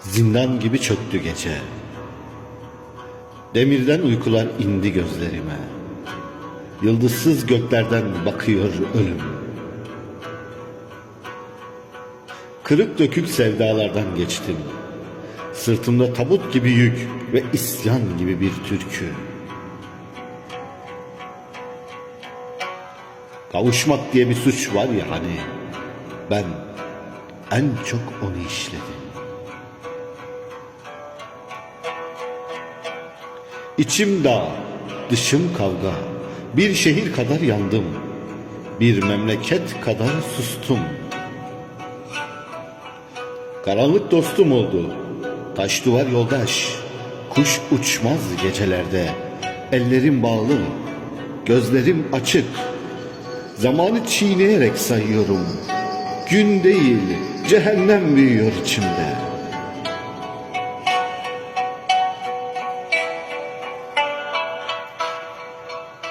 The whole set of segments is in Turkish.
Zindan gibi çöktü gece. Demirden uykular indi gözlerime. Yıldızsız göklerden bakıyor ölüm. Kırık dökük sevdalardan geçtim. Sırtımda tabut gibi yük ve isyan gibi bir türkü. Kavuşmak diye bir suç var ya hani. Ben en çok onu işledim. İçim dağ, dışım kavga. Bir şehir kadar yandım. Bir memleket kadar sustum. Karanlık dostum oldu. Taş duvar yoldaş. Kuş uçmaz gecelerde. Ellerim bağlı. Gözlerim açık. Zamanı çiğneyerek sayıyorum. Gün değil, cehennem büyüyor içimde.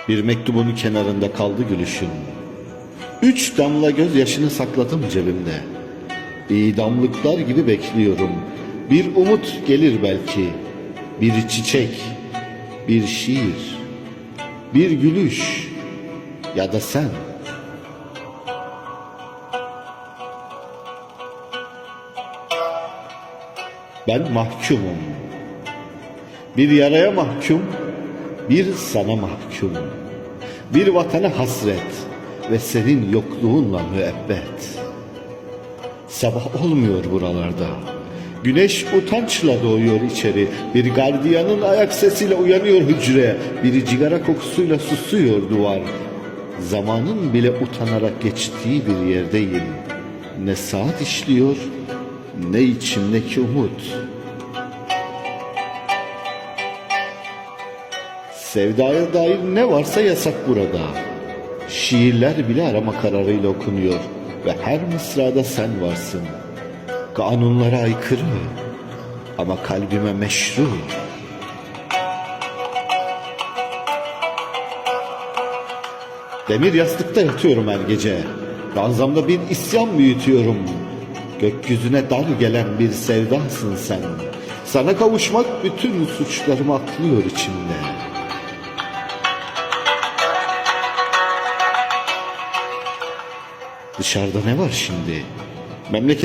Bir mektubun kenarında kaldı gülüşün. Üç damla gözyaşını sakladım cebimde. İdamlıklar gibi bekliyorum. Bir umut gelir belki. Bir çiçek, bir şiir, bir gülüş ya da sen. Ben mahkumum. Bir yaraya mahkum, bir sana mahkumum. Bir vatana hasret ve senin yokluğunla müebbet. Sabah olmuyor buralarda. Güneş utançla doğuyor içeri. Bir gardiyanın ayak sesiyle uyanıyor hücre. Bir cigara kokusuyla susuyor duvar. Zamanın bile utanarak geçtiği bir yerdeyim. Ne saat işliyor, ne içimdeki umut. Sevdaya dair ne varsa yasak burada. Şiirler bile arama kararıyla okunuyor ve her mısrada sen varsın. Kanunlara aykırı ama kalbime meşru. Demir yastıkta yatıyorum her gece. Ranzamda bir isyan büyütüyorum. Gökyüzüne dar gelen bir sevdasın sen. Sana kavuşmak bütün suçlarımı aklıyor içimde. Dışarıda ne var şimdi? Memleket